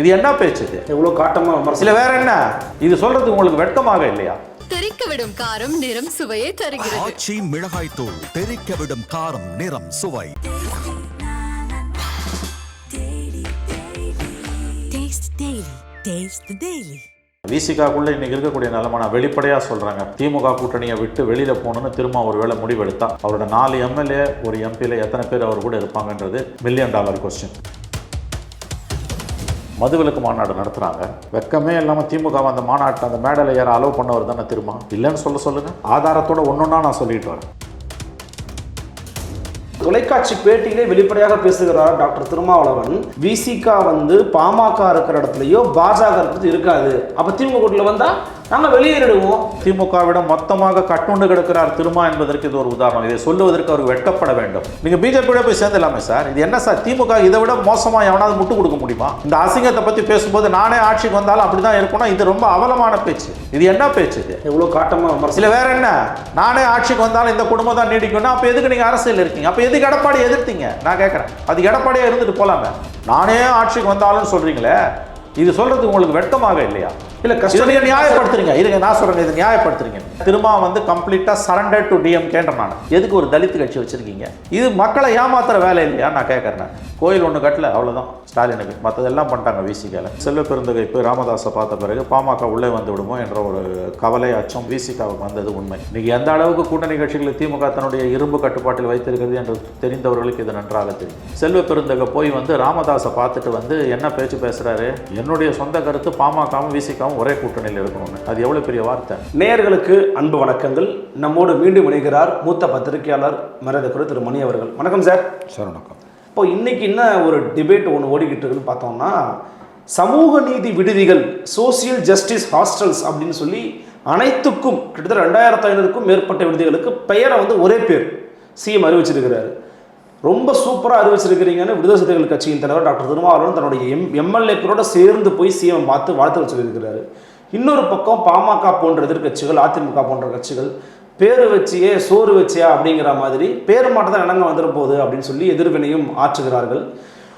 இது என்ன பேச்சு? எவ்வளோ காட்டமாக விமர்சனம். இல்ல வேற என்ன? இது சொல்றது உங்களுக்கு வெட்கமாக இல்லையா? தெறிக்க விடும் காரம் நிறம் சுவையை தருகிறது. ஆச்சி மிளகாய் தூள் தெறிக்க விடும் காரம் நிறம் சுவை. Taste Daily. Taste the Daily. விசிகாக்குள்ள இன்னைக்கு இருக்கக்கூடிய நிலைமை நான் வெளிப்படையா சொல்றாங்க. திமுக கூட்டணியை விட்டு வெளியில போகணும்னு திரும்ப ஒரு வேளை முடிவெடுத்தா அவரோட நாலு எம்எல்ஏ ஒரு எம்பியில் எத்தனை பேர் அவர் கூட இருப்பாங்கன்றது மில்லியன் டாலர் கொஸ்டின் மதுவிலக்கு மாநாடு நடத்துறாங்க. வெக்கமே இல்லாமல் திமுக அந்த மாநாட்டை அந்த மேடையில் ஏற அலோவ் பண்ணவர் தானே திரும்ப இல்லைன்னு சொல்ல சொல்லுங்க. ஆதாரத்தோட ஒன்றொன்னா நான் சொல்லிட்டு வரேன். தொலைக்காட்சி பேட்டியிலே வெளிப்படையாக பேசுகிறார் டாக்டர் திருமாவளவன். விசிகா வந்து பாமக இருக்கிற இடத்துலயோ பாஜக இருக்கிறது இருக்காது. அப்ப திமுக கூட்டில் வந்தா நாங்க வெளியேறிடுவோம் திமுகவிடம் மொத்தமாக கட்டுண்டு கிடக்கிறார் திருமா என்பதற்கு இது ஒரு உதாரணம். இதை சொல்லுவதற்கு அவர் வெட்கப்பட வேண்டும். நீங்க பிஜேபியோட போய் சேர்ந்துலாமே சார். இது என்ன சார்? திமுக இதை விட மோசமா எவனாவது முட்டு கொடுக்க முடியுமா? இந்த அசிங்கத்தை பத்தி பேசும்போது நானே ஆட்சிக்கு வந்தாலும் அப்படிதான் இருக்கணும் இது ரொம்ப அவலமான பேச்சு. இது என்ன பேச்சு இது? எவ்வளோ காட்டமாக விமர்சனம். இல்ல வேற என்ன? நானே ஆட்சிக்கு வந்தாலும் இந்த குடும்பம் தான் நீடிக்கும்னா அப்ப எதுக்கு நீங்க அரசியல் இருக்கீங்க? அப்ப எதுக்கு எடப்பாடி எதிர்த்தீங்க? நான் கேட்கறேன் அது எடப்பாடியா இருந்துட்டு போலாமே. நானே ஆட்சிக்கு வந்தாலும் சொல்றீங்களே. இது சொல்றது உங்களுக்கு வெட்கமாக இல்லையா? இல்ல கஷ்டம் நீங்க நியாயப்படுத்துறீங்க. இருங்க நான் சொல்றேன் இது நியாயப்படுத்துறீங்க. திரும்ப வந்து கம்ப்ளீட்டா சரண்டர் டு டிஎம்கேன்ற நான். எதுக்கு ஒரு தலித் கட்சி வச்சிருக்கீங்க? இது மக்களை ஏமாத்துற வேலை இல்லையா? நான் கேட்கறேன் கோயில் ஒன்று கட்டல அவ்வளவுதான். ஸ்டாலினுக்கு. மற்றதெல்லாம் பண்ணிட்டாங்க விசிகால செல்வ பெருந்தகை போய் ராமதாஸை பார்த்த பிறகு பாமக உள்ளே வந்து விடுமோ என்ற ஒரு கவலை அச்சம் விசிகாவுக்கு வந்தது உண்மை. இன்னைக்கு எந்த அளவுக்கு கூட்டணி கட்சிகளை திமுக தன்னுடைய இரும்பு கட்டுப்பாட்டில் வைத்திருக்கிறது என்று தெரிந்தவர்களுக்கு இது நன்றாக தெரியும். செல்வ பெருந்தகை போய் வந்து ராமதாஸை பார்த்துட்டு வந்து என்ன பேச்சு பேசுறாரு? என்னுடைய சொந்த கருத்து பாமகவும் விசிகாவும் ஒரே கூட்டணியில் இருக்கணும்னு. அது எவ்வளவு பெரிய வார்த்தை? நேயர்களுக்கு அன்பு வணக்கங்கள். நம்மோடு மீண்டும் இணைகிறார் மூத்த பத்திரிகையாளர் மரியாதைக்குரிய திரு மணி அவர்கள். வணக்கம் சார். சார் வணக்கம். இப்போ இன்னைக்கு என்ன ஒரு டிபேட் ஒன்று ஓடிக்கிட்டு இருக்குன்னு பார்த்தோம்னா சமூக நீதி விடுதிகள் சோசியல் ஜஸ்டிஸ் ஹாஸ்டல்ஸ் அப்படின்னு சொல்லி அனைத்துக்கும் கிட்டத்தட்ட ரெண்டாயிரத்து ஐநூறுக்கும் மேற்பட்ட விடுதிகளுக்கு பெயரை வந்து ஒரே பேர் சிஎம் அறிவிச்சிருக்கிறாரு. ரொம்ப சூப்பராக அறிவிச்சிருக்கிறீங்கன்னு விடுதலை சிறுத்தைகள் கட்சியின் தலைவர் டாக்டர் திருமாவளவன் தன்னுடைய எம் எம்எல்ஏக்களோட சேர்ந்து போய் சிஎம் பார்த்து வாழ்த்துக்கள் சொல்லியிருக்கிறாரு. இன்னொரு பக்கம் பாமக போன்ற எதிர்க்கட்சிகள் அதிமுக போன்ற கட்சிகள் பேர் வச்சியே சோறு வச்சியா அப்படிங்கிற மாதிரி பேர் மட்டும் தான் இணங்க வந்துட போகுது அப்படின்னு சொல்லி எதிர்வினையும் ஆற்றுகிறார்கள்.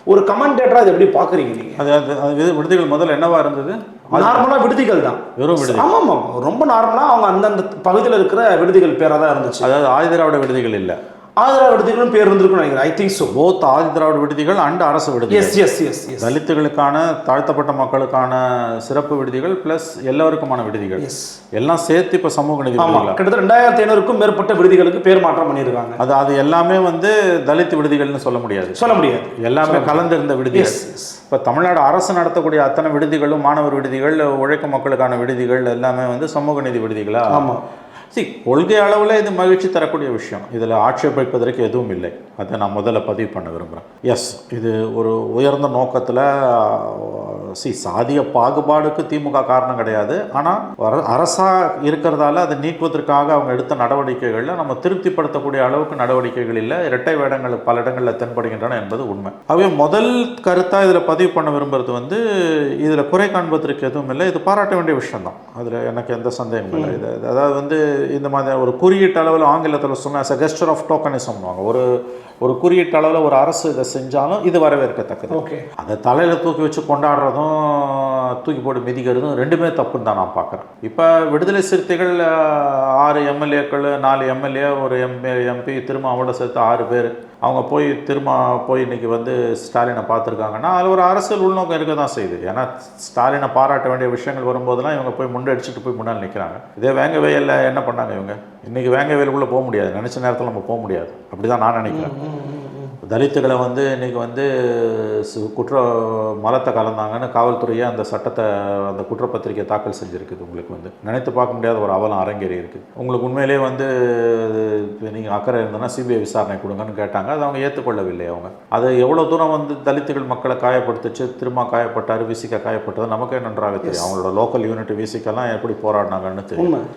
ஒரு கமெண்டேட்டராக அதை எப்படி பார்க்குறீங்க நீங்கள் அது அது அது விடு- விடுதிகள் முதல்ல என்னவா இருந்தது? நார்மலாக விடுதிகள் தான். வெறும் விடுதி. ஆமாம் ஆமாம். ரொம்ப நார்மலாக அவங்க அந்தந்த பகுதியில் இருக்கிற விடுதிகள் பேராக தான் இருந்துச்சு. அதாவது ஆதிதிராவிட விடுதிகள் இல்ல. ஆதரா விடுதிகளும் பேர் இருந்திருக்குன்னு நினைக்கிறேன். I think so both Adidravida விடுதிகள் அண்ட் அரசு விடுதிகள். எஸ் எஸ் எஸ் தலித்துகளுக்கான தாழ்த்தப்பட்ட மக்களுக்கான சிறப்பு விடுதிகள் பிளஸ் எல்லாருக்குமான விடுதிகள். எஸ் எல்லாம் சேர்த்து இப்ப சமூக நீதி? கிட்டத்தட்ட ரெண்டாயிரத்தி ஐநூறுக்கும் மேற்பட்ட விடுதிகளுக்கு பேர் மாற்றம் பண்ணியிருக்காங்க. அது அது எல்லாமே வந்து தலித் விடுதிகள்னு சொல்ல முடியாது. சொல்ல முடியாது. எல்லாமே கலந்திருந்த எஸ் இப்போ தமிழ்நாடு அரசு நடத்தக்கூடிய அத்தனை விடுதிகளும் மாணவர் விடுதிகள் உழைக்கும் மக்களுக்கான விடுதிகள் எல்லாமே வந்து சமூக நீதி விடுதிகளா? ஆமாம் சி கொள்கை அளவில் இது மகிழ்ச்சி தரக்கூடிய விஷயம். இதில் ஆட்சேபிப்பதற்கு எதுவும் இல்லை. அதை நான் முதல்ல பதிவு பண்ண விரும்புகிறேன் எஸ் இது ஒரு உயர்ந்த நோக்கத்தில் சி சாதிய பாகுபாடுக்கு திமுக காரணம் கிடையாது. ஆனால் அரசாக இருக்கிறதால அதை நீக்குவதற்காக அவங்க எடுத்த நடவடிக்கைகளில் நம்ம திருப்திப்படுத்தக்கூடிய அளவுக்கு நடவடிக்கைகள் இல்லை. இரட்டை வேடங்கள் பல இடங்களில் தென்படுகின்றன என்பது உண்மை. ஆகவே முதல் கருத்தாக இதில் பதிவு பண்ண விரும்புறது வந்து இதில் குறை காண்பதற்கு எதுவும் இல்லை. இது பாராட்ட வேண்டிய விஷயம்தான். அதில் எனக்கு எந்த சந்தேகமும் இல்லை. இது அதாவது வந்து இந்த மாதிரி ஒரு குறியீட்டு அளவில் ஆங்கிலத்தில் சொன்ன கெஸ்டர் ஆஃப் டோக்கனிசம்வாங்க ஒரு ஒரு குறியீட்டு அளவில் ஒரு அரசு இதை செஞ்சாலும் இது வரவேற்கத்தக்கது. ஓகே அதை தலையில் தூக்கி வச்சு கொண்டாடுறதும் தூக்கி போட்டு மிதிக்கிறதும் ரெண்டுமே தப்புன்னு தான் நான் பார்க்குறேன். இப்போ விடுதலை சிறுத்தைகள் ஆறு எம்எல்ஏக்கள் நாலு எம்எல்ஏ ஒரு எம்பி எம்பி திரும்ப அவங்களோட சேர்த்து ஆறு பேர். அவங்க போய் திரும்ப போய் இன்றைக்கி வந்து ஸ்டாலினை பார்த்துருக்காங்கன்னா அதில் ஒரு அரசியல் உள்நோக்கம் இருக்க தான் செய்யுது. ஏன்னா ஸ்டாலினை பாராட்ட வேண்டிய விஷயங்கள் வரும்போதெல்லாம் இவங்க போய் முண்டடிச்சிட்டு போய் முன்னால் நிற்கிறாங்க இதே வேங்க வயலில் என்ன பண்ணாங்க இவங்க? இன்றைக்கி வேங்க வயலுக்குள்ளே போக முடியாது. நினச்ச நேரத்தில் நம்ம போக முடியாது. அப்படி தான் நான் நினைக்கிறேன். தலித்துகளை வந்து இன்னைக்கு வந்து குற்ற மலத்தை கலந்தாங்கன்னு காவல்துறையே அந்த சட்டத்தை அந்த குற்றப்பத்திரிக்கை தாக்கல் செஞ்சுருக்குது உங்களுக்கு வந்து. நினைத்து பார்க்க முடியாத ஒரு அவலம் அரங்கேறி இருக்குது உங்களுக்கு உண்மையிலேயே வந்து நீங்கள் அக்கறை இருந்ததுன்னா சிபிஐ விசாரணை கொடுங்கன்னு கேட்டாங்க. அது அவங்க ஏற்றுக்கொள்ளவில்லை அவங்க. அது எவ்வளோ தூரம் வந்து தலித்துகள் மக்களை காயப்படுத்துச்சு திரும்ப காயப்பட்டார் விசிக்க காயப்பட்டது நமக்கே நன்றாக தெரியும். அவங்களோட லோக்கல் யூனிட் விசிக்கெல்லாம் எப்படி போராடினாங்கன்னு தெரியும்.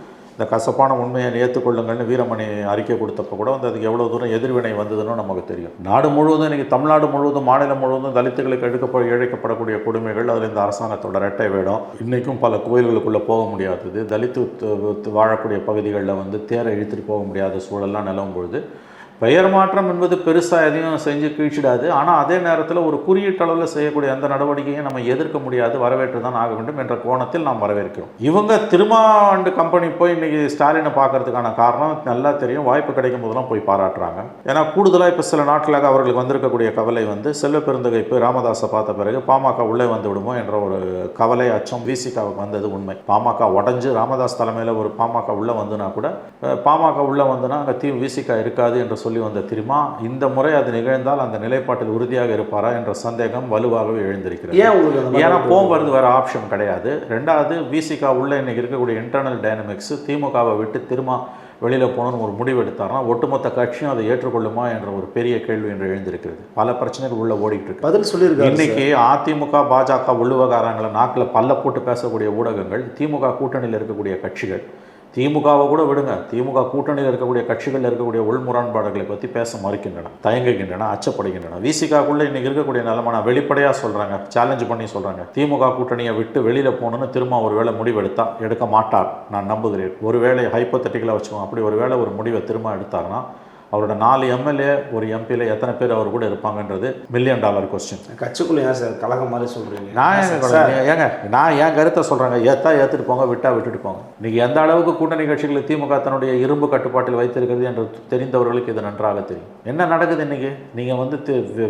இந்த கசப்பான உண்மையை ஏற்றுக்கொள்ளுங்கள்னு வீரமணி அறிக்கை கொடுத்தப்போ கூட வந்து அதுக்கு எவ்வளோ தூரம் எதிர்வினை வந்ததுன்னு நமக்கு தெரியும். நாடு முழுவதும் இன்றைக்கி தமிழ்நாடு முழுவதும் மாநிலம் முழுவதும் தலித்துகளுக்கு எடுக்கப்ப இழைக்கப்படக்கூடிய கொடுமைகள் அதில் இந்த அரசாங்கத்தோட ரெட்டை வேடம். இன்றைக்கும் பல கோயில்களுக்குள்ளே போக முடியாதது. தலித்து வாழக்கூடிய பகுதிகளில் வந்து தேரை இழுத்துட்டு போக முடியாத சூழல்லாம் நிலவும் பொழுது பெயர் மாற்றம் என்பது பெருசாக எதையும் செஞ்சு கீழ்ச்சிடாது. ஆனால் அதே நேரத்தில் ஒரு குறியீட்டளவில் செய்யக்கூடிய அந்த நடவடிக்கையை நம்ம எதிர்க்க முடியாது. வரவேற்று தான் ஆக வேண்டும் என்ற கோணத்தில் நாம் வரவேற்கிறோம். இவங்க திருமாண்டு கம்பெனி போய் இன்றைக்கி ஸ்டாலினை பார்க்கறதுக்கான காரணம் நல்லா தெரியும். வாய்ப்பு கிடைக்கும் போதெல்லாம் போய் பாராட்டுறாங்க. ஏன்னா கூடுதலாக இப்போ சில நாட்களாக அவர்களுக்கு வந்திருக்கக்கூடிய கவலை வந்து செல்வ பெருந்தகை போய் ராமதாஸை பார்த்த பிறகு பாமக உள்ளே வந்து விடுமோ என்ற ஒரு கவலை அச்சம் விசிகாவுக்கு வந்தது உண்மை. பாமக உடஞ்சு ராமதாஸ் தலைமையில் ஒரு பாமக உள்ளே வந்துனா கூட பாமக உள்ளே வந்துனா அங்கே தீ விசிகா இருக்காது என்று சொல்லி வந்த திருமா இந்த முறை அது நிகழ்ந்தால் அந்த நிலைப்பாட்டில் உறுதியாக இருப்பாரா என்ற சந்தேகம் வலுவாகவே எழுந்திருக்கிறது. ஏன் உங்களுக்கு அந்த மாதிரி ஏன்னா போகும்போது வேறு ஆப்ஷன் கிடையாது. ரெண்டாவது விசிகா உள்ள இன்னைக்கு இருக்கக்கூடிய இன்டர்னல் டைனமிக்ஸ் திமுகவை விட்டு திரும்ப வெளியில் போகணும்னு ஒரு முடிவு எடுத்தாருன்னா ஒட்டுமொத்த கட்சியும் அதை ஏற்றுக்கொள்ளுமா என்ற ஒரு பெரிய கேள்வி என்று எழுந்திருக்கிறது. பல பிரச்சனைகள் உள்ள ஓடிட்டு இருக்கு. பதில் சொல்லியிருக்காரு இன்னைக்கு அதிமுக பாஜக உள்ளுவகாரங்களை நாக்கில் பல்ல போட்டு பேசக்கூடிய ஊடகங்கள் திமுக கூட்டணியில் இருக்கக்கூடிய கட்சிகள் திமுகவை கூட விடுங்க. திமுக கூட்டணியில் இருக்கக்கூடிய கட்சிகளில் இருக்கக்கூடிய உள் முரண்பாடுகளை பற்றி பேச மறுக்கின்றன தயங்குகின்றன அச்சப்படுகின்றன. விசிகாக்குள்ளே இன்றைக்கி இருக்கக்கூடிய நிலைமை நான் வெளிப்படையாக சொல்கிறாங்க சேலஞ்ச் பண்ணி சொல்கிறாங்க திமுக கூட்டணியை விட்டு வெளியில் போகணுன்னு திரும்ப ஒரு வேளை முடிவெடுத்தா எடுக்க மாட்டார். நான் நம்புகிறேன். ஒருவேளை ஹைப்போத்தட்டிக்கலாக வச்சுக்கோங்க. அப்படி ஒரு வேளை ஒரு முடிவை திரும்ப எடுத்தாருன்னா அவரோட நாலு எம்எல்ஏ ஒரு எம்பியில் எத்தனை பேர் அவர் கூட இருப்பாங்கன்றது மில்லியன் டாலர் கொஸ்டின் கட்சிக்குள்ள ஏன் சார் கலகம் மாதிரி சொல்றீங்க? நான் ஏங்க நான் என் கருத்தை சொல்கிறேங்க ஏத்தா ஏற்றுட்டு போங்க விட்டா விட்டுட்டு போங்க. இன்னைக்கு எந்த அளவுக்கு கூட்டணி கட்சிகளை திமுக தன்னுடைய இரும்பு கட்டுப்பாட்டில் வைத்திருக்கிறது என்று தெரிந்தவர்களுக்கு இது நன்றாக தெரியும். என்ன நடக்குது இன்னைக்கு? நீங்கள் வந்து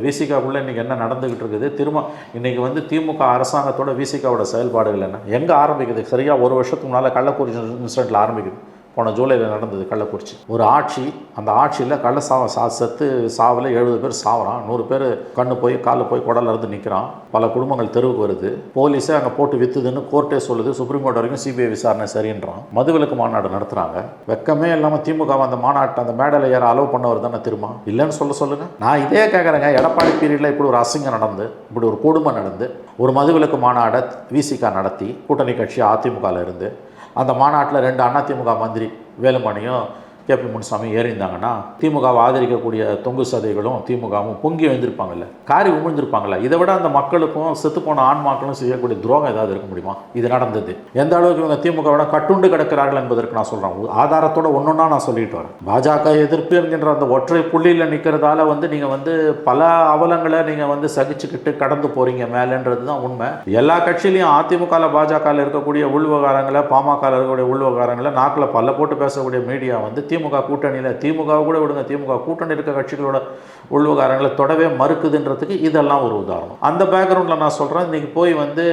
விசிகாக்குள்ளே இன்னைக்கு என்ன நடந்துகிட்டு இருக்குது? திரும்ப இன்னைக்கு வந்து திமுக அரசாங்கத்தோட விசிகாவோட செயல்பாடுகள் என்ன? எங்கே ஆரம்பிக்குது? சரியாக ஒரு வருஷத்துக்கு முன்னால் கள்ளக்குறிச்சி இன்சிடென்ட்டில் ஆரம்பிக்குது. போன ஜூலையில் நடந்தது கள்ளக்குறிச்சி. ஒரு ஆட்சி அந்த ஆட்சியில் கள்ள சாவ சா செத்து சாவில் எழுபது பேர் சாவறான். நூறு பேர் கண்ணு போய் காலில் போய் குடல இருந்து நிற்கிறான் பல குடும்பங்கள் தெருவுக்கு வருது. போலீஸே அங்கே போட்டு வித்துதுன்னு கோர்ட்டே சொல்லுது. சுப்ரீம் கோர்ட் வரைக்கும் சிபிஐ விசாரணை சரின்றான். மதுவிலக்கு மாநாடு நடத்துகிறாங்க வெக்கமே இல்லாமல் திமுக அந்த மாநாட்டை அந்த மேடையில் யாரும் அலோவ் பண்ணவர் தானே திரும்ப இல்லைன்னு சொல்ல சொல்லுங்க. நான் இதே கேட்குறேங்க எடப்பாடி பீரியடில் இப்படி ஒரு அசிங்கம் நடந்து இப்படி ஒரு கொடுமை நடந்து ஒரு மதுவிலக்கு மாநாடை விசிகா நடத்தி கூட்டணி கட்சி அதிமுகவில் இருந்து அந்த மாநாட்டில் ரெண்டு அதிமுக மந்திரி வேலுமணியும் கேபி முனுசாமி ஏறிந்தாங்கன்னா திமுகவை ஆதரிக்கக்கூடிய தொங்கு சதைகளும் திமுகவும் பொங்கி எழுந்திருப்பாங்கல்ல காரி உமிழ்ந்திருப்பாங்கல்ல இதை விட அந்த மக்களுக்கும் செத்துப்போன ஆன்மாக்களும் செய்யக்கூடிய துரோகம் ஏதாவது இருக்க முடியுமா? இது நடந்தது. எந்த அளவுக்கு இவங்க திமுகவோட கட்டுண்டு கிடக்கிறார்கள் என்பதற்கு நான் சொல்கிறேன் ஆதாரத்தோட ஒன்றொன்னா நான் சொல்லிட்டு வரேன். பாஜக எதிர்ப்பு என்கின்ற அந்த ஒற்றை புள்ளியில் நிற்கிறதால வந்து நீங்கள் வந்து பல அவலங்களை நீங்கள் வந்து சகிச்சுக்கிட்டு கடந்து போகிறீங்க மேலேன்றது தான் உண்மை. எல்லா கட்சியிலையும் அதிமுகவில் பாஜகவில் இருக்கக்கூடிய உள்விவகாரங்களை பாமகவில் இருக்கக்கூடிய உள்விவகாரங்களை நாக்கில் பல்ல போட்டு பேசக்கூடிய மீடியா வந்து திமுக கூட்டணியில் திமுக கூட விடுங்க திமுக கூட்டணி இருக்க கட்சிகளோட உள்விவகாரங்களை தொடவே மறுக்குதுன்றதுக்கு இதெல்லாம் ஒரு உதாரணம். அந்த பேக்ரவுண்டில் நான் சொல்கிறேன் இன்னைக்கு போய் வந்து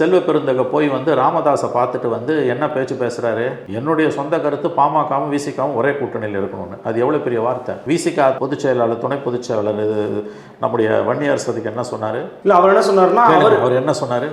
செல்வ பெருந்தக போய் வந்து ராமதாஸை பார்த்துட்டு வந்து என்ன பேச்சு பேசுகிறாரு என்னுடைய சொந்த கருத்து பாமகவும் விசிகாவும் ஒரே கூட்டணியில் இருக்கணும்னு. அது எவ்வளோ பெரிய வார்த்தை? விசிகா பொதுச் செயலாளர் துணை பொதுச் செயலாளர் நம்முடைய வன்னியர் சதிக்கு என்ன சொன்னார்? இல்ல அவர் என்ன அவர் அவர் என்ன சொன்னார்?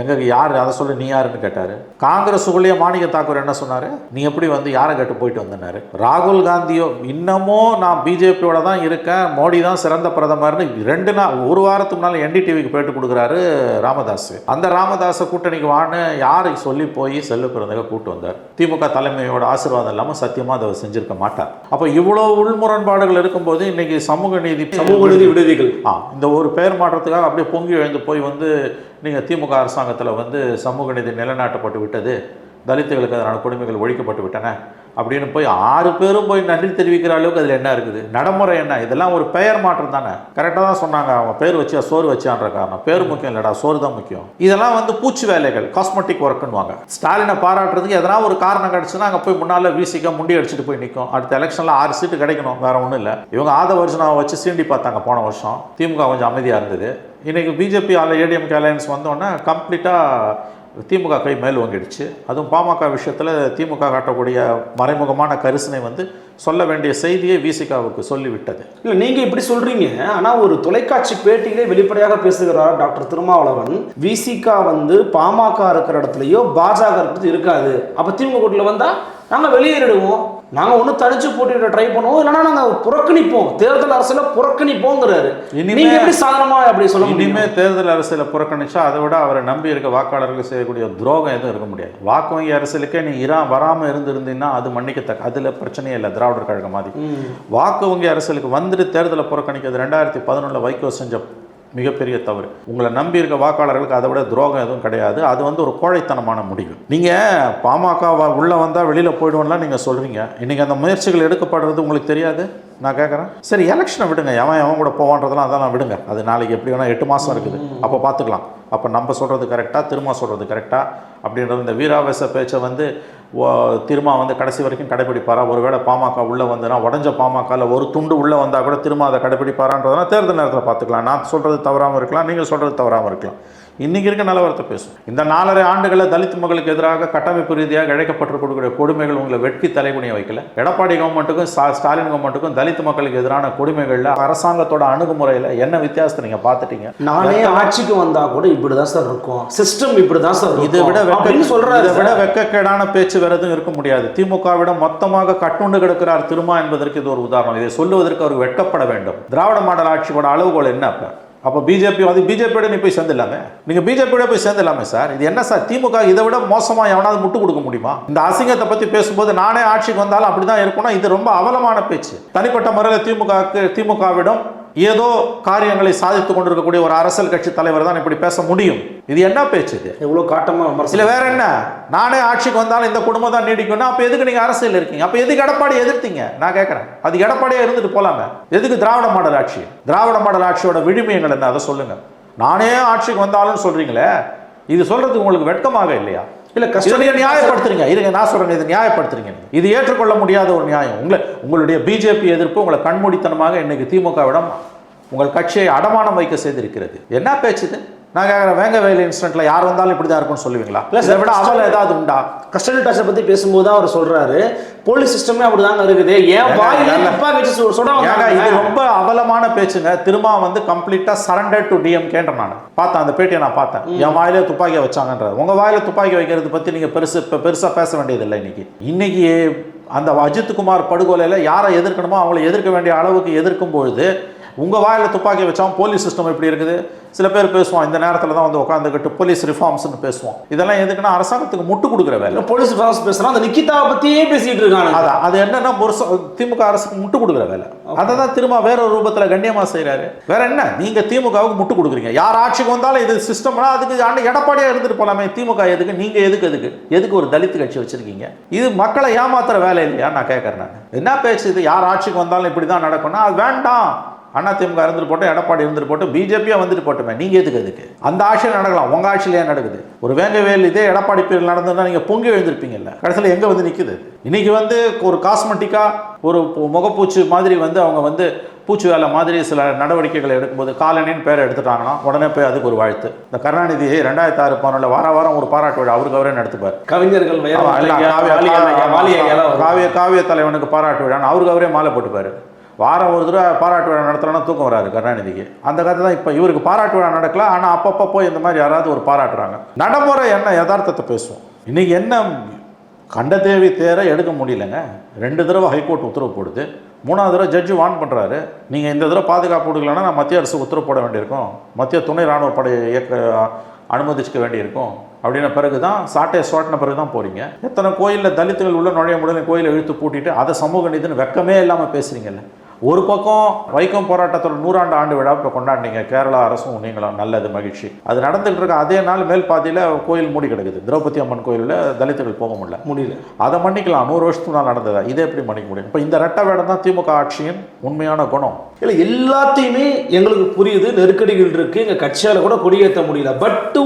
எங்க யார் அதை சொல்லி நீ யாருன்னு கேட்டார். காங்கிரஸுக்குள்ளேயே மாணிக்க தாக்கூர் என்ன சொன்னார்? நீ எப்படி வந்து யாரை கேட்டு போயிட்டு வந்தனாரு ராகுல் காந்தியோ இன்னமும் நான் பிஜேபியோட தான் இருக்கேன் மோடி தான் சிறந்த பிரதமர்னு ரெண்டு நாள் ஒரு வாரத்துக்கு முன்னால் என்டிடிவிக்கு பேட்டு கொடுக்குறாரு ராமதாஸ் அந்த ராமதாஸை கூட்டணிக்கு வான்னு யாரை சொல்லி போய் செல்லு பிறந்தக கூட்டு வந்தார். திமுக தலைமையோட ஆசீர்வாதம் இல்லாமல் சத்தியமாக அதை செஞ்சிருக்க மாட்டார். அப்போ இவ்வளோ உள்முரண்பாடுகள் இருக்கும்போது இன்னைக்கு சமூக நீதி சமூக நீதி விடுதிகள். ஆ இந்த ஒரு பெயர் மாற்றத்துக்காக அப்படியே பொங்கி எழுந்து போய் வந்து நீங்கள் திமுக அரசாங்கத்தில் வந்து சமூக நீதி நிலைநாட்டப்பட்டு விட்டது தலித்துகளுக்கு அதனால கொடுமைகள் ஒழிக்கப்பட்டு விட்டன. அப்படின்னு போய் ஆறு பேரும் போய் நன்றி தெரிவிக்கிற அளவுக்கு அதில் என்ன இருக்குது? நடைமுறை என்ன? இதெல்லாம் ஒரு பெயர் மாற்றம் தானே. கரெக்டாக தான் சொன்னாங்க. அவங்க பேர் வச்சா சோறு வச்சான்ற காரணம். பேர் முக்கியம் இல்லைடா சோறு தான் முக்கியம். இதெல்லாம் வந்து பூச்சி வேலைகள் காஸ்மெட்டிக் ஒர்க்குன்னுவாங்க ஸ்டாலினை பாராட்டுறதுக்கு எதனா ஒரு காரணம் கிடச்சுன்னா அங்கே போய் முன்னால் வீசிக்க முண்டி அடிச்சுட்டு போய் நிற்கும் அடுத்த எலெக்ஷனில் ஆறு சீட்டு கிடைக்கணும். வேற ஒன்றும் இல்லை. இவங்க ஆதவர்ஜனாவை வச்சு சீண்டி பார்த்தாங்க போன வருஷம். திமுக கொஞ்சம் அமைதியாக இருந்தது. இன்னைக்கு பிஜேபி ஆல ஏடிஎம்கே அலையன்ஸ் வந்தோடனே கம்ப்ளீட்டாக திமுக கை மேல் வாங்கிடுச்சு அதுவும் பாமக விஷயத்தில் திமுக காட்டக்கூடிய மறைமுகமான கரிசனை வந்து சொல்ல வேண்டிய செய்தியை விசிகாவுக்கு சொல்லிவிட்டது. இல்லை நீங்கள் இப்படி சொல்கிறீங்க ஆனால் ஒரு தொலைக்காட்சி பேட்டியிலே வெளிப்படையாக பேசுகிறார் டாக்டர் திருமாவளவன். விசிகா வந்து பாமக இருக்கிற இடத்துலையோ பாஜக இருக்கிறது இருக்காது. அப்போ திமுக கூட்டில் வந்தால் நாங்கள் வெளியேறிடுவோம். நாங்க ஒண்ணு தனிச்சு போட்டியிட ட்ரை பண்ணுவோம் இல்லைன்னா நாங்க புறக்கணிப்போம். தேர்தல் அரசுல புறக்கணிப்போங்கிறாரு. இனிமே- நீங்க எப்படி சாதாரணமா அப்படி சொல்ல இனிமே தேர்தல் அரசியலை புறக்கணிச்சா அதை விட அவரை நம்பி இருக்க வாக்காளர்களுக்கு செய்யக்கூடிய துரோகம் எதுவும் இருக்க முடியாது. வாக்கு வங்கி அரசியலுக்கே நீ இரா வராமல் இருந்திருந்தீங்கன்னா அது மன்னிக்கத்தக்க அதில் பிரச்சனையே இல்லை திராவிடர் கழகம் மாதிரி. வாக்கு வங்கி அரசியலுக்கு வந்துட்டு தேர்தலை புறக்கணிக்கிறது ரெண்டாயிரத்தி பதினொன்றில் வைகோ செஞ்ச மிகப்பெரிய தவறு. உங்களை நம்பி இருக்க வாக்காளர்களுக்கு அதை விட துரோகம் எதுவும் கிடையாது. அது வந்து ஒரு கோழைத்தனமான முடிவு. நீங்கள் பாமக உள்ளே வந்தால் வெளியில் போயிடுவோம்லாம் நீங்கள் சொல்கிறீங்க இன்றைக்கி அந்த முயற்சிகள் எடுக்கப்படுறது உங்களுக்கு தெரியாது? நான் கேட்குறேன் சரி எலெக்ஷனை விடுங்க. எவன் எவன் கூட போவான்றதெல்லாம் அதெல்லாம் விடுங்க. அது நாளைக்கு எப்படி வேணால் எட்டு மாதம் இருக்குது. அப்போ பார்த்துக்கலாம் அப்போ நம்ம சொல்கிறது கரெக்டாக திரும்ப சொல்கிறது கரெக்டாக அப்படின்றது இந்த வீராவேச பேச்சை வந்து ஓ- வந்து கடைசி வரைக்கும் கடைப்பிடிப்பாரா? ஒருவேளை பாமக உள்ளே வந்துன்னா உடஞ்ச பாமகவில் ஒரு துண்டு உள்ளே வந்தால் கூட திரும்ப அதை கடைப்பிடிப்பாரான்றதுனா தேர்தல் நேரத்தில் பார்த்துக்கலாம். நான் சொல்கிறது தவறாமல் இருக்கலாம் நீங்கள் சொல்கிறது தவறாமல் இருக்கலாம். இன்னைக்கு இருக்க நிலவரத்தை பேசும். இந்த நாலரை ஆண்டுகளில் தலித் மக்களுக்கு எதிராக கட்டமைப்பு ரீதியாக இழைக்கப்பட்டிருக்கக்கூடிய கொடுமைகள் உங்களை வெட்கி தலைகுனிய வைக்கல. எடப்பாடி கவர்மெண்ட்டுக்கும் ஸ்டா- ஸ்டாலின் கவர்மெண்ட்டுக்கும் தலித் மக்களுக்கு எதிரான கொடுமைகளில் அரசாங்கத்தோட அணுகுமுறையில் என்ன வித்தியாசத்தை நீங்கள் பார்த்துட்டீங்க? நானே ஆட்சிக்கு வந்தா கூட இப்படிதான் சார் இருக்கும். சிஸ்டம் இப்படிதான் சார் இதை விட சொல்றாரு இதை விட. வெக்கக்கேடான பேச்சு வேற எதுவும் இருக்க முடியாது. திமுகவிடம் மொத்தமாக கட்டுண்டு கிடக்கிறார் திருமா என்பதற்கு இது ஒரு உதாரணம். இதை சொல்லுவதற்கு அவர் வெட்கப்பட வேண்டும். திராவிட மாடல் ஆட்சியோட அளவுகோல் என்ன அப்ப? அப்போ பிஜேபி வந்து பிஜேபியோட நீ போய் சேர்ந்துடலாமே? நீங்கள் பிஜேபியோட போய் சேர்ந்துடலாமே சார் இது என்ன சார் திமுக இதை விட மோசமாக எவனாவது முட்டு கொடுக்க முடியுமா? இந்த அசிங்கத்தை பற்றி பேசும்போது நானே ஆட்சிக்கு வந்தாலும் அப்படி தான் இருக்கும்னா இது ரொம்ப அவலமான பேச்சு. தனிப்பட்ட முறையில் திமுகவுக்கு திமுகவிடம் ஏதோ காரியங்களை சாதித்துக் கொண்டிருக்கக்கூடிய ஒரு அரசியல் கட்சி தலைவர் தான் இப்படி பேச முடியும். இது என்ன பேச்சு இது? எவ்வளவு காட்டமா இல்ல வேற என்ன? நானே ஆட்சிக்கு வந்தாலும் இந்த குடும்பம் தான் நீடிக்கும்னா அப்ப எதுக்கு நீங்க அரசியல் இருக்கீங்க? அப்ப எதுக்கு எடப்பாடி எதிர்த்தீங்க? நான் கேட்கறேன் அது எடப்பாடியே இருந்துட்டு போலாமே. எதுக்கு திராவிட மாடல் ஆட்சி? திராவிட மாடல் ஆட்சியோட விழுமியங்கள் என்ன? அதை சொல்லுங்க. நானே ஆட்சிக்கு வந்தாலும் சொல்றீங்களே. இது சொல்றதுக்கு உங்களுக்கு வெட்கமாக இல்லையா? இல்ல கஷ்டம் நீங்க நியாயப்படுத்துறீங்க. இருங்க நான் சொல்றேன் இது நியாயப்படுத்துறீங்க. இது ஏற்றுக்கொள்ள முடியாத ஒரு நியாயம். உங்களை உங்களுடைய பிஜேபி எதிர்ப்பு உங்களை கண்மூடித்தனமாக இன்னைக்கு திமுகவிடம் உங்கள் கட்சியை அடமானம் வைக்க செய்திருக்கிறது. என்ன பேச்சு இது? நான் கேட்குறேன் வேங்க வேலை இன்சிடென்ட்ல யார் வந்தாலும் இப்படி தான் இருக்கும்னு சொல்லுவீங்களா? சார், விட அவல ஏதாவது உண்டா? கஸ்டடி டாக்ஸை பத்தி பேசும்போது அவர் சொல்றாரு. போலீஸ் சிஸ்டமே அப்படிதாங்க இருக்குது. ஏன் வாயிலே ஏங்க. துப்பாக்கி வச்சு சு- சுட ஏங்க இது ரொம்ப அவலமான பேச்சுங்க. திரும்ப வந்து கம்ப்ளீட்டா சரண்டர் டு டிஎம்கேன்ற நான். பார்த்தேன் அந்த பேட்டியை நான் பார்த்தேன். என் வாயிலே துப்பாக்கியை வச்சாங்கன்ற உங்க வாயில துப்பாக்கி வைக்கிறது பத்தி நீங்க பெருசு இப்ப பெருசா பேச வேண்டியதில்லை இன்னைக்கு. இன்னைக்கு அந்த அஜித்குமார் படுகொலையில யாரை எதிர்க்கணுமோ அவங்களை எதிர்க்க வேண்டிய அளவுக்கு எதிர்க்கும் பொழுது உங்க வாயில துப்பாக்கி வச்சான் போலீஸ் சிஸ்டம் எப்படி இருக்குது? சில பேர் பேசுவான் இந்த நேரத்துல தான் வந்து உட்காந்துக்கிட்டு போலீஸ் ரிஃபார்ம்ஸ்னு பேசுவோம் இதெல்லாம் எதுக்குன்னா அரசாங்கத்துக்கு முட்டு கொடுக்குற வேலை. போலீஸ் ஃபாரஸ் பேசுறான் அந்த நிக்கிதாவை பத்தியே பேசிட்டு இருக்காங்க அதான் அது என்னன்னா ஒரு திமுக அரசுக்கு முட்டு கொடுக்குற வேலை. அதை தான் திரும்ப வேற ஒரு ரூபத்துல கண்ணியமா செய்றாரு. வேற என்ன? நீங்க திமுகவுக்கு முட்டு கொடுக்குறீங்க. யார் ஆட்சிக்கு வந்தாலும் இது சிஸ்டம்னா அதுக்கு ஆண்டு எடப்பாடியா இருந்துட்டு போலாமே. திமுக எதுக்கு? நீங்க எதுக்கு எதுக்கு? எதுக்கு ஒரு தலித் கட்சி வச்சிருக்கீங்க? இது மக்களை ஏமாத்துற வேலை இல்லையா நான் கேட்கறேன் நான். என்ன பேச்சு இது? யார் ஆட்சிக்கு வந்தாலும் இப்படி தான் நடக்கும்னா அது வேண்டாம். அண்ணா திமுக இருந்துட்டு போட்டோம் எடப்பாடி இருந்துட்டு போட்டோம் பிஜேபியா வந்துட்டு போட்டுமே. நீங்க எதுக்கு எதுக்கு அந்த ஆட்சியில் நடக்கலாம். உங்க ஆட்சியிலே நடக்குது? ஒரு வேங்கவேல் இதே எடப்பாடி பேரில் நடந்ததுன்னா நீங்க பொங்கி எழுந்திருப்பீங்கல்ல. கடைசியில் எங்க வந்து நிக்குது? இன்னைக்கு வந்து ஒரு காஸ்மெட்டிக்கா ஒரு முகப்பூச்சு மாதிரி வந்து அவங்க வந்து பூச்சி வேலை மாதிரி சில நடவடிக்கைகளை எடுக்கும்போது காலனின்னு பேரை எடுத்துட்டாங்கன்னா உடனே போய் அதுக்கு ஒரு வாழ்த்து. இந்த கருணாநிதி ரெண்டாயிரத்தி ஆறு பதினொன்றில் வார வாரம் ஒரு பாராட்டு விழா அவருக்கு அவரே நடத்துப்பார். கவிஞர்கள். காவிய காவிய தலைவனுக்கு பாராட்டு விழான்னு அவருக்கு அவரே மாலை போட்டுப்பாரு. வாரம் ஒரு தடவை பாராட்டு விழா நடத்துகிறோன்னா தூக்கம் வராது கருணாநிதிக்கு. அந்த கதை தான் இப்போ இவருக்கு பாராட்டு விழா நடக்கல ஆனால் அப்பப்போ போய் இந்த மாதிரி யாராவது ஒரு பாராட்டுறாங்க. நடைமுறை என்ன? யதார்த்தத்தை பேசுவோம். இன்றைக்கி என்ன கண்டதேவி தேரை எடுக்க முடியலங்க. ரெண்டு தடவை ஹைகோர்ட் உத்தரவு போடுது. மூணாவது தடவை ஜட்ஜு வான் பண்ணுறாரு நீங்கள் இந்த தடவை பாதுகாப்பு கொடுக்கலன்னா நான் மத்திய அரசு உத்தரவு போட வேண்டியிருக்கும். மத்திய துணை ராணுவ படை இயக்க அனுமதிச்சுக்க வேண்டியிருக்கும். அப்படின்ன பிறகு தான் சாட்டையை சோட்டின பிறகு தான் போகிறீங்க எத்தனை கோயிலில் தலித்துகள் உள்ள நுழைய முடியல கோயிலை இழுத்து பூட்டிட்டு அதை சமூக நீதினு வெக்கமே இல்லாமல் பேசுகிறீங்கல்ல ஒரு பக்கம் வைக்கம் போராட்டத்தோட நூறாண்டு ஆண்டு விழா இப்போ கொண்டாடினீங்க. கேரளா அரசும் நீங்களும் நல்லது மகிழ்ச்சி. அது நடந்துகிட்டு இருக்க அதே நாள் மேல் பாதியில் கோயில் மூடி கிடக்குது. திரௌபதி அம்மன் கோயிலில் தலித்துகள் போக முடியல. முடியல. அதை மன்னிக்கலாம். நூறு வருஷத்துக்கு முன்னால் நடந்ததா? இதை எப்படி மன்னிக்க முடியும்? இப்போ இந்த ரெட்டை வேடம் தான் திமுக ஆட்சியின் உண்மையான குணம். இல்ல எல்லாத்தையுமே எங்களுக்கு புரியுது. நெருக்கடிகள் இருக்கு. எங்க கட்சியால கூட கொடியேற்ற முடியல. But to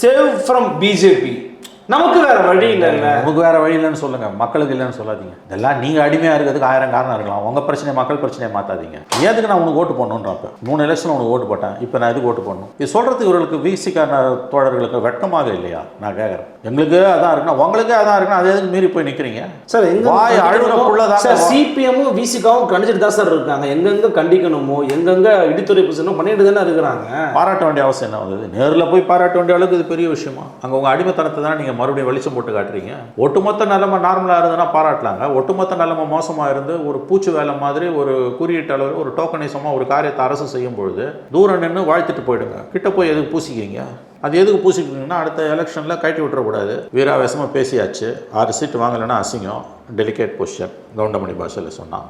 save from BJP நமக்கு வேற வழி இல்லைல்ல. நமக்கு வேற வழி இல்லைன்னு சொல்லுங்க. மக்களுக்கு இல்லைன்னு சொல்லாதீங்க. இதெல்லாம் நீங்க அடிமையா இருக்கிறதுக்கு ஆயிரம் காரணம் இருக்கலாம். உங்க பிரச்சனை மக்கள் பிரச்சனையை மாத்தாதீங்க. எதுக்கு நான் உனக்கு ஓட்டு போடணுன்றப்ப மூணு எலெக்ஷன் உனக்கு ஓட்டு போட்டேன். இப்போ நான் எதுக்கு ஓட்டு போடணும்? இது சொல்றதுக்கு இவர்களுக்கு விசிக்கான தோழர்களுக்கு வெட்கமாக இல்லையா? நான் கேட்குறேன் எங்களுக்கு அதான் இருக்குன்னா உங்களுக்கே அதான் இருக்குன்னா அது எதுக்கு மீறி போய் நிக்கிறீங்க? சார் வாய் அழுகுறக்குள்ளதான் சார் சிபிஎம்மும் விசிகாவும் கண்டிச்சிட்டு தான் சார் இருக்காங்க. எங்கெங்க கண்டிக்கணுமோ எங்கெங்க இடித்துரைப்பு செய்யணும் பண்ணிட்டு தானே இருக்கிறாங்க. பாராட்ட வேண்டிய அவசியம் என்ன வந்தது? நேரில் போய் பாராட்ட வேண்டிய அளவுக்கு இது பெரிய விஷயமா? அங்கே உங்கள் அடிமைத்தனத்தை தான் நீங்கள் மறுபடியும் வெளிச்சம் போட்டு காட்டுறீங்க. ஒட்டுமொத்த நிலைமை நார்மலாக இருந்ததுன்னா பாராட்டலாங்க. ஒட்டுமொத்த நிலைமை மோசமாக இருந்து ஒரு பூச்சி வேலை மாதிரி ஒரு குறியீட்டு அளவு ஒரு டோக்கனிசமாக ஒரு காரியத்தை அரசு செய்யும் பொழுது தூரம் நின்று வாழ்த்துட்டு போயிடுங்க. கிட்ட போய் எதுக்கு பூசிக்கிங்க? அது எதுக்கு பூசிக்கிட்டீங்கன்னா அடுத்த எலெக்ஷனில் கட்டி விட்டுறக்கூடாது. வீராவேசமாக பேசியாச்சு. ஆறு சீட்டு வாங்கலைன்னா அசிங்கம். டெலிகேட் பொசிஷன் கவுண்டமணி பாஷையில் சொன்னான்.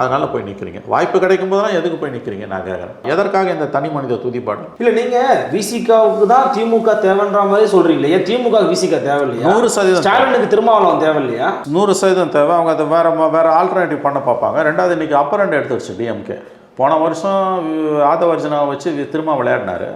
அதனால போய் நிற்கிறீங்க வாய்ப்பு கிடைக்கும் போதெல்லாம் எதுக்கு போய் நிற்கிறீங்க நான் கேட்குறேன் எதற்காக இந்த தனி மனித துதிப்பாடு இல்ல நீங்க விசிகாவுக்கு தான் திமுக தேவைன்ற மாதிரி சொல்றீங்களே ஏன் திமுக விசிக தேவையில்லையா? நூறு சதவீதம் ஸ்டாலினுக்கு திருமாவளவன் தேவையில்லையா? நூறு சதவீதம் தேவை. அவங்க அதை வேற வேற ஆல்டர்னேட்டிவ் பண்ண பார்ப்பாங்க. ரெண்டாவது இன்னைக்கு அப்பர் ரெண்டு எடுத்துருச்சு டிஎம்கே போன வருஷம் ஆதவர்ஜனாவை வச்சு திரும்ப விளையாடினாரு.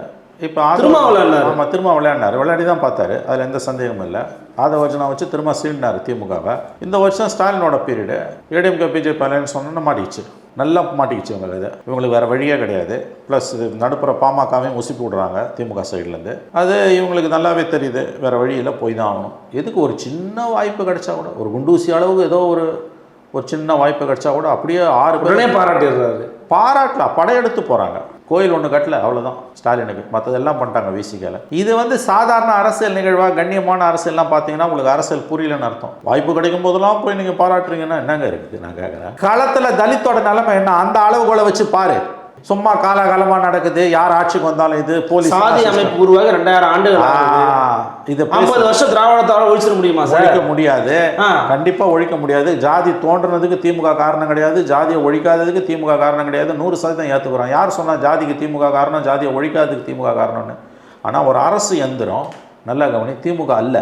இப்போ திரும்ப விளையாடினாரு? ஆமாம் திரும்ப விளையாடினாரு. விளையாடி தான் பார்த்தாரு. அதில் எந்த சந்தேகமும் இல்லை. ஆதவர்ஜனா வச்சு திரும்ப சீண்டினார் திமுகவை. இந்த வருஷம் ஸ்டாலினோட பீரியடு ஏடிஎம்கே பிஜேபி அலையன்ஸ் சொன்னா மாட்டிக்கிச்சு. நல்லா மாட்டிக்கிச்சு இவங்களுக்கு இது இவங்களுக்கு வேறு வழியே கிடையாது. ப்ளஸ் இது நடுப்புற பாமகவையும் உசிப்பி விடுறாங்க திமுக சைட்லேருந்து அது இவங்களுக்கு நல்லாவே தெரியுது. வேறு வழியில் போய் தான் ஆகணும். எதுக்கு ஒரு சின்ன வாய்ப்பு கிடைச்சா கூட ஒரு குண்டூசி அளவுக்கு ஏதோ ஒரு ஒரு சின்ன வாய்ப்பு கிடைச்சா கூட அப்படியே ஆறு உடனே பேர் பாராட்டிடுறாரு. பாராட்டலாம் படையெடுத்து போகிறாங்க கோயில் ஒன்று கட்டல அவ்வளோதான் ஸ்டாலினுக்கு. மற்றதெல்லாம் பண்ணிட்டாங்க விசிகால இது வந்து சாதாரண அரசியல் நிகழ்வாக கண்ணியமான அரசியல்லாம் பார்த்தீங்கன்னா உங்களுக்கு அரசியல் புரியலன்னு அர்த்தம். வாய்ப்பு கிடைக்கும் போதெல்லாம் போய் நீங்கள் பாராட்டுறீங்கன்னா என்னங்க இருக்குது? நான் கேட்குறேன் களத்தில் தலித்தோட நிலைமை என்ன? அந்த அளவுகோலை வச்சு பாரு. சும்மா காலாகாலமாக நடக்குது. யார் ஆட்சிக்கு வந்தாலும் இது போலீஸ் சாதி அமைப்பு உருவாக ரெண்டாயிரம் ஆண்டுகள். இது ஐம்பது வருஷம் திராவிடத்தால ஒழிச்சிட முடியுமா சார்? ஒழிக்க முடியாது. கண்டிப்பா ஒழிக்க முடியாது. ஜாதி தோன்றுனதுக்கு திமுக காரணம் கிடையாது. ஜாதியை ஒழிக்காததுக்கு திமுக காரணம் கிடையாது. நூறு சதவீதம் ஏத்துக்கிறோம். யார் சொன்னா ஜாதிக்கு திமுக காரணம் ஜாதியை ஒழிக்காததுக்கு திமுக காரணம்னு? ஆனா ஒரு அரசு எந்திரம் நல்லா கவனி திமுக அல்ல.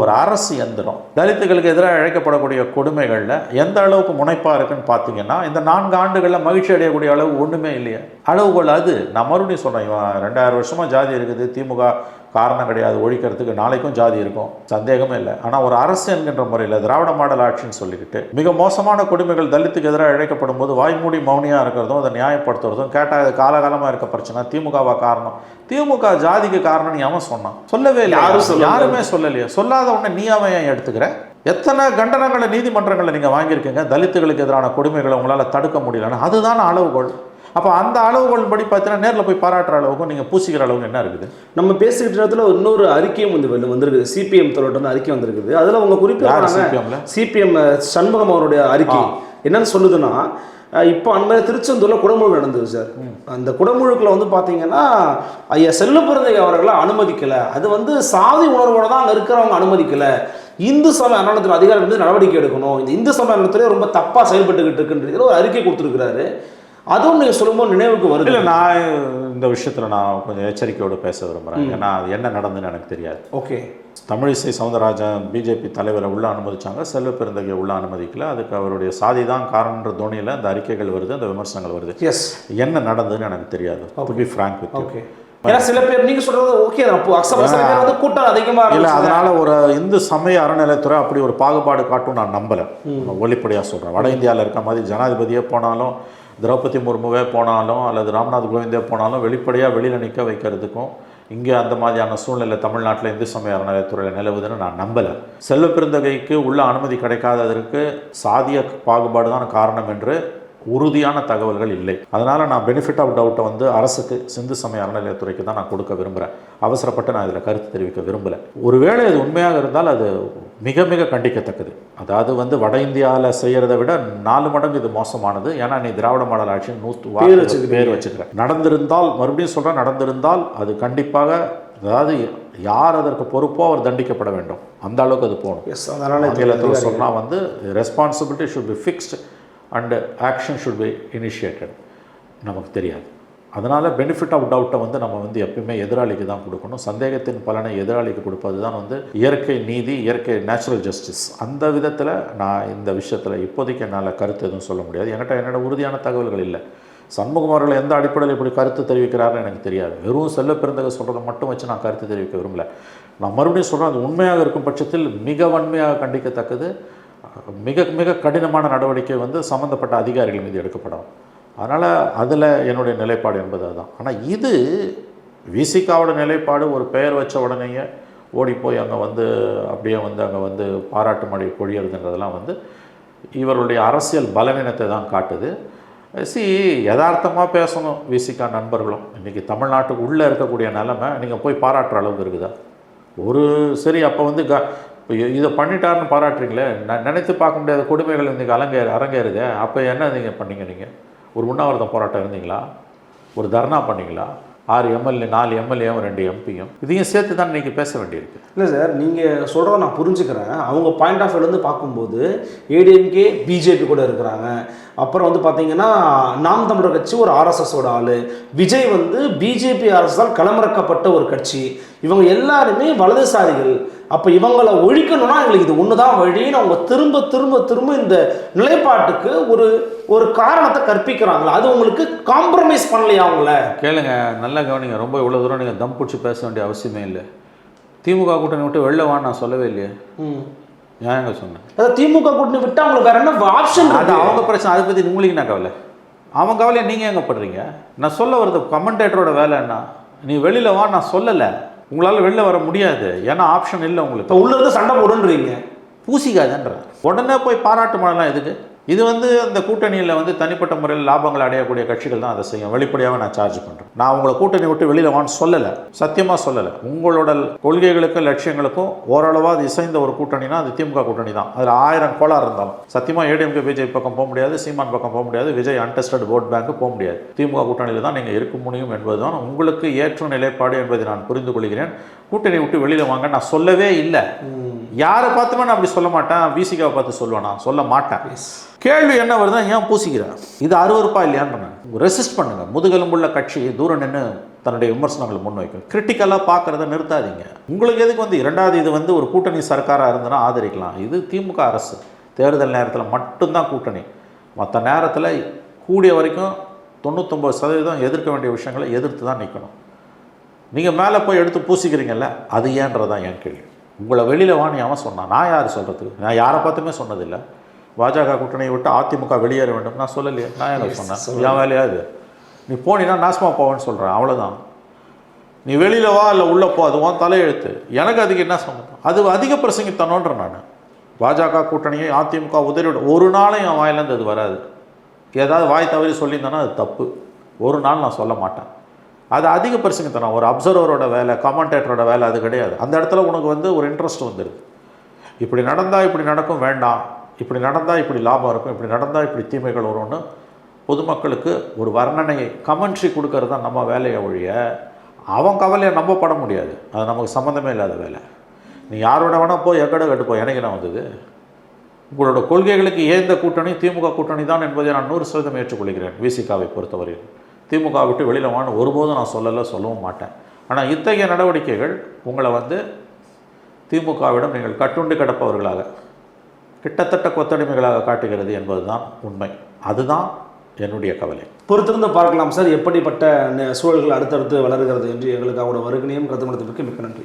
ஒரு அரசு எந்திரம் தலித்துகளுக்கு எதிராக இழைக்கப்படக்கூடிய கொடுமைகள்ல எந்த அளவுக்கு முனைப்பா இருக்குன்னு பார்த்தீங்கன்னா இந்த நான்கு ஆண்டுகள்ல மகிழ்ச்சி அடையக்கூடிய அளவு ஒண்ணுமே இல்லையா. அளவுகோல் அது. நான் மறுபடியும் இவன் ரெண்டாயிரம் வருஷமா ஜாதி இருக்குது திமுக காரணம் கிடையாது ஒழிக்கிறதுக்கு நாளைக்கும் ஜாதி இருக்கும் சந்தேகமே இல்லை. ஆனால் ஒரு அரசு என்கின்ற முறையில் திராவிட மாடல் ஆட்சின்னு சொல்லிக்கிட்டு மிக மோசமான கொடுமைகள் தலித்துக்கு எதிராக இழைக்கப்படும் போது வாய்மூடி மௌனியாக இருக்கிறதும் அதை நியாயப்படுத்துறதும் கேட்டால் இது காலகாலமாக இருக்க பிரச்சனை திமுகவா காரணம். திமுக ஜாதிக்கு காரணம்னு அவன் சொன்னான். சொல்லவே இல்லை யாரும். யாருமே சொல்லலையே. சொல்லாத உடனே நீ அவன் ஏன் எடுத்துக்கிற? எத்தனை கண்டனங்களை நீதிமன்றங்களை நீங்கள் வாங்கியிருக்கீங்க? தலித்துகளுக்கு எதிரான கொடுமைகளை உங்களால் தடுக்க முடியலன்னா. அதுதான் அளவுகோல். அப்போ அந்த அளவுகோல் படி பார்த்தீங்கன்னா நேரில் போய் பாராட்டுற அளவுக்கும் நீங்கள் பூசிக்கிற அளவுக்கு என்ன இருக்குது? நம்ம பேசிக்கிட்ட இடத்துல இன்னொரு அறிக்கையும் வந்து வந்திருக்குது. சிபிஎம் இருந்து அறிக்கை வந்திருக்குது. அதுல CPM ல? சிபிஎம் சண்முகம் அவருடைய அறிக்கை. என்னன்னு சொல்லுதுன்னா இப்போ அண்மையில் திருச்செந்தூர்ல குடமுழு நடந்தது சார். அந்த குடமுழுக்குல வந்து பாத்தீங்கன்னா ஐயா செல்லுப்பிறந்தை அவர்களை அனுமதிக்கல. அது வந்து சாதி உணர்வோட தான் அங்க இருக்கிறவங்க அனுமதிக்கல. இந்து சமய அறநிலையத்தில் அதிகாரம் வந்து நடவடிக்கை எடுக்கணும். இந்த இந்து சமய அறநிலையத்துறை ரொம்ப தப்பா செயல்பட்டுக்கிட்டு இருக்குன்றதுல ஒரு அறிக்கை கொடுத்துருக்கிறாரு. அதுவும் நீங்க சொல்லும்போது நினைவுக்கு வருது. இல்லை நான் இந்த விஷயத்தில் நான் கொஞ்சம் எச்சரிக்கையோடு பேச விரும்புகிறேன் ஏன்னா அது என்ன நடந்துன்னு எனக்கு தெரியாது. ஓகே. தமிழிசை சவுந்தரராஜன் பிஜேபி தலைவரை உள்ள அனுமதிச்சாங்க. செல்வ பெருந்தகை உள்ள அனுமதிக்கல. அதுக்கு அவருடைய சாதி தான் காரணன்ற தோணியில் அந்த அறிக்கைகள் வருது அந்த விமர்சனங்கள் வருது. எஸ் என்ன நடந்ததுன்னு எனக்கு தெரியாது to be frank with okay ஏன்னா சில பேர் நீங்க சொல்றது ஓகே தான். சில பேர் வந்து கூட்டம் அதிகமா இல்ல. அதனால ஒரு இந்து சமய அறநிலையத்துறை அப்படி ஒரு பாகுபாடு காட்டும் நான் நம்பல. ஒளிப்படையா சொல்றேன் வட இந்தியாவில் இருக்க மாதிரி ஜனாதிபதியே போனாலும் திரௌபதி முர்முவே போனாலும் அல்லது ராம்நாத் கோவிந்தே போனாலும் வெளிப்படையா வெளியில நிக்க வைக்கிறதுக்கும் இங்கே அந்த மாதிரியான சூழ்நிலை தமிழ்நாட்டில் இந்து சமய அறநிலையத்துறையில் நிலவுதுன்னு நான் நம்பலை. செல்வ பெருந்தகைக்கு உள்ள அனுமதி கிடைக்காததற்கு சாதிய பாகுபாடு தான் காரணம் என்று உறுதியான தகவல்கள் இல்லை. அதனால் நான் பெனிஃபிட் ஆஃப் டவுட்டை வந்து அரசுக்கு சிந்து சமய அறநிலையத்துறைக்கு தான் நான் கொடுக்க விரும்புகிறேன் அவசரப்பட்டு நான் இதில் கருத்து தெரிவிக்க விரும்பலை. ஒருவேளை அது உண்மையாக இருந்தால் அது மிக மிக கண்டிக்கத்தக்கது. அதாவது வந்து வட இந்தியாவில் செய்கிறத விட நாலு மடங்கு இது மோசமானது. ஏன்னா நீ திராவிட மாடல் ஆட்சி நூற்று பேர் வச்சுக்கிறீங்க. பேர் வச்சுக்கிறேன் நடந்திருந்தால் மறுபடியும் சொல்கிறேன் நடந்திருந்தால் அது கண்டிப்பாக அதாவது யார் அதற்கு பொறுப்போ அவர் தண்டிக்கப்பட வேண்டும். அந்த அளவுக்கு அது போகணும். எஸ் அதனால. சொன்னால் வந்து responsibility should be fixed and action should be initiated நமக்கு தெரியாது. அதனால் பெனிஃபிட் ஆஃப் டவுட்டை வந்து நம்ம வந்து எப்பயுமே எதிராளிக்கு தான் கொடுக்கணும். சந்தேகத்தின் பலனை எதிராளிக்கு கொடுப்பது தான் வந்து இயற்கை நீதி இயற்கை நேச்சுரல் ஜஸ்டிஸ் அந்த விதத்தில் நான் இந்த விஷயத்தில் இப்போதைக்கு என்னால் கருத்து எதுவும் சொல்ல முடியாது. என்கிட்ட என்னோட உறுதியான தகவல்கள் இல்லை. சண்முகம் அவர்கள் எந்த அடிப்படையில் இப்படி கருத்து தெரிவிக்கிறாருன்னு எனக்கு தெரியாது. வெறும் செல்ல பிறந்தக சொல்கிறத மட்டும் வச்சு நான் கருத்து தெரிவிக்க விரும்பல. நான் மறுபடியும் சொல்கிறேன் அது உண்மையாக இருக்கும் பட்சத்தில் மிக வன்மையாக கண்டிக்கத்தக்கது மிக மிக கடினமான நடவடிக்கை வந்து சம்மந்தப்பட்ட அதிகாரிகள் மீது எடுக்கப்படும். அதனால் அதில் என்னுடைய நிலைப்பாடு என்பது அதுதான். ஆனால் இது விசிகாவோட நிலைப்பாடு ஒரு பெயர் வச்ச உடனேயே ஓடி போய் அங்கே வந்து அப்படியே வந்து அங்கே வந்து பாராட்டு மழை பொழியறதுன்றதெல்லாம் வந்து இவருடைய அரசியல் பலவீனத்தை தான் காட்டுது. சி யதார்த்தமாக பேசணும் விசிகா நண்பர்களும். இன்றைக்கி தமிழ்நாட்டுக்கு உள்ளே இருக்கக்கூடிய நிலைமை நீங்கள் போய் பாராட்டுற அளவுக்கு இருக்குதா? ஒரு சரி அப்போ வந்து க இப்போ இதை பண்ணிட்டாருன்னு பாராட்டுறீங்களே? ந- நினைத்து பார்க்க முடியாத கொடுமைகள் இன்றைக்கி அரங்கேறு அரங்கேறுதே. அப்போ என்ன நீங்கள் பண்ணீங்க நீங்கள் ஒரு உண்ணாவிரதம் போராட்டம் இருந்தீங்களா? ஒரு தர்ணா பண்ணீங்களா? ஆறு எம்எல்ஏ நாலு எம்எல்ஏவும் ரெண்டு எம்பியும். இதையும் சேர்த்து தான் இன்றைக்கி பேச வேண்டியிருக்கு. இல்லை சார் நீங்கள் சொல்கிறத நான் புரிஞ்சுக்கிறேன். அவங்க பாயிண்ட் ஆஃப் வியூலேருந்து பார்க்கும்போது ஏடிஎம்கே பிஜேபி கூட இருக்கிறாங்க. அப்புறம் வந்து பார்த்தீங்கன்னா நாம் தமிழர் கட்சி ஒரு ஆர்எஸ்எஸோட ஆள். விஜய் வந்து பிஜேபி ஆர்எஸ்எஸால் களமிறக்கப்பட்ட ஒரு கட்சி. இவங்க எல்லாருமே வலதுசாரிகள். அப்போ இவங்களை ஒழிக்கணும்னா எங்களுக்கு இது ஒன்று தான் வழின்னு அவங்க திரும்ப திரும்ப திரும்ப இந்த நிலைப்பாட்டுக்கு ஒரு ஒரு காரணத்தை கற்பிக்கிறாங்களா? அது உங்களுக்கு காம்ப்ரமைஸ் பண்ணலையா அவங்கள? கேளுங்க நல்லா கவனிங்க. ரொம்ப இவ்வளோ தூரம் நீங்கள் தம் பிடிச்சி பேச வேண்டிய அவசியமே இல்லை. திமுக கூட்டணி விட்டு வெளில வான்னு நான் சொல்லவே இல்லையே. ம். ஏன் எங்க சொன்னேன். அதாவது திமுக கூட்டணி விட்டு அவங்களுக்கு வேற என்ன ஆப்ஷன் அது அவங்க பிரச்சனை. அதை பற்றி உங்களுக்கு என்ன கவலை? அவன் கவலையை நீங்கள் எங்கே படுறீங்க? நான் சொல்ல வருது கமெண்டேட்டரோட வேலை என்ன? நீ வெளியில் வா நான் சொல்லலை. உங்களால் வெளில வர முடியாது. ஏன்னா ஆப்ஷன் இல்லை உங்களுக்கு. இப்போ உள்ள சண்டை போடுன்றீங்க. பூசிக்காதன்ற உடனே போய் பாராட்டு மழைலாம் எதுக்கு? இது வந்து அந்த கூட்டணியில் வந்து தனிப்பட்ட முறையில் லாபங்கள் அடையக்கூடிய கட்சிகள் தான் அதை செய்யும். வெளிப்படையாக நான் சார்ஜ் பண்ணுறேன் நான் உங்களை கூட்டணி விட்டு வெளியில் வான்னு சொல்லலை. சத்தியமாக சொல்லலை. உங்களோட கொள்கைகளுக்கும் லட்சியங்களுக்கும் ஓரளவாக அது இசைந்த ஒரு கூட்டணினா அது திமுக கூட்டணி தான். அதில் ஆயிரம் கோளாறு இருந்தாலும். சத்தியமாக ஏடிஎம்கே விஜய் பக்கம் போக முடியாது சீமான் பக்கம் போக முடியாது விஜய் அன்டெஸ்டட் ஓட் பேங்க் போக முடியாது. திமுக கூட்டணியில் தான் நீங்கள் இருக்க முடியும் என்பதுதான் உங்களுக்கு ஏற்ற நிலைப்பாடு என்பதை நான் புரிந்து கொள்கிறேன். கூட்டணி விட்டு வெளியில் வாங்க நான் சொல்லவே இல்லை. யாரை பார்த்துமே நான் அப்படி சொல்ல மாட்டேன் விசிகாவை பார்த்து சொல்லுவேனா சொல்ல மாட்டேன். கேள்வி என்ன வருதுன்னா ஏன் பூசிக்கிறேன் இது அருவருப்பா இல்லையான்னு ரெசிஸ்ட் பண்ணுங்க. முதுகெலும்புள்ள கட்சி தூரம் நின்று தன்னுடைய விமர்சனங்களை முன்வைக்கும் கிரிட்டிக்கலாக பார்க்குறத நிறுத்தாதீங்க. உங்களுக்கு எதுக்கு வந்து இரண்டாவது இது வந்து ஒரு கூட்டணி சர்க்காராக இருந்ததுன்னா ஆதரிக்கலாம். இது திமுக அரசு. தேர்தல் நேரத்தில் மட்டும்தான் கூட்டணி. மற்ற நேரத்தில் கூடிய வரைக்கும் தொண்ணூத்தொம்பது சதவீதம் எதிர்க்க வேண்டிய விஷயங்களை எதிர்த்து தான் நிற்கணும் நீங்கள் மேலே போய் எடுத்து பூசிக்கிறீங்கல்ல அது ஏன்றதான் என் கேள்வி. உங்களை வெளியில் வாணி அவன் சொன்னான்? நான் யார் சொல்கிறதுக்கு நான் யாரை பார்த்துமே சொன்னதில்லை. பாஜக கூட்டணியை விட்டு அதிமுக வெளியேற வேண்டும். நான் சொல்லலையே. நான் என்ன சொன்னேன்? என் வேலையா இது? நீ போனீன்னா நாசமாக போவேன்னு சொல்கிறேன் அவ்வளோதான் நீ வெளியில் வா இல்லை உள்ளே போ. அது உன் தலையெழுத்து. எனக்கு அதுக்கு என்ன சம்மந்தம்? அது அதிக பிரசங்கித்தனோன்ற நான். பாஜக கூட்டணியை அதிமுக உதறிவிட ஒரு நாளும் என் வாயிலேருந்து அது வராது. ஏதாவது வாய் தவறி சொல்லியிருந்தேன்னா அது தப்பு. ஒரு நாள் நான் சொல்ல மாட்டேன். அது அதிக பிரசங்கித்தனம் ஒரு அப்சர்வரோட வேலை கமெண்டேட்டரோட வேலை அது கிடையாது. அந்த இடத்துல உனக்கு வந்து ஒரு இன்ட்ரெஸ்ட் வந்துடுது இப்படி நடந்தால் இப்படி நடக்கும் வேண்டாம். இப்படி நடந்தால் இப்படி லாபம் இருக்கும். இப்படி நடந்தால் இப்படி தீமைகள் வரும்னு பொதுமக்களுக்கு ஒரு வர்ணனையை கமெண்ட்ரி கொடுக்கறது தான் நம்ம வேலையை ஒழிய அவன் கவலையை நம்பப்பட முடியாது. அது நமக்கு சம்மந்தமே இல்லாத வேலை. நீ யாரோட வேணால் போய் எக்கட கட்டு போய் எனக்கு என்ன வந்தது? உங்களோட கொள்கைகளுக்கு ஏந்த கூட்டணி திமுக கூட்டணி தான் என்பதை நான் நூறு சதவீதம் ஏற்றுக்கொள்கிறேன். விசிகாவை பொறுத்தவரையில். திமுக விட்டு வெளியில் வான்னு ஒருபோதும் நான் சொல்லலை சொல்லவும் மாட்டேன். ஆனால் இத்தகைய நடவடிக்கைகள் உங்களை வந்து திமுகவிடம் நீங்கள் கட்டுண்டு கிடப்பவர்களாக கிட்டத்தட்ட கொத்தடிமைகளாக காட்டுகிறது என்பதுதான் உண்மை. அதுதான் என்னுடைய கவலை. பொறுத்திருந்து பார்க்கலாம் சார் எப்படிப்பட்ட சூழல்கள் அடுத்தடுத்து வளர்கிறது என்று எங்களுக்காக வருகினையும் கருத்து மிக்க நன்றி.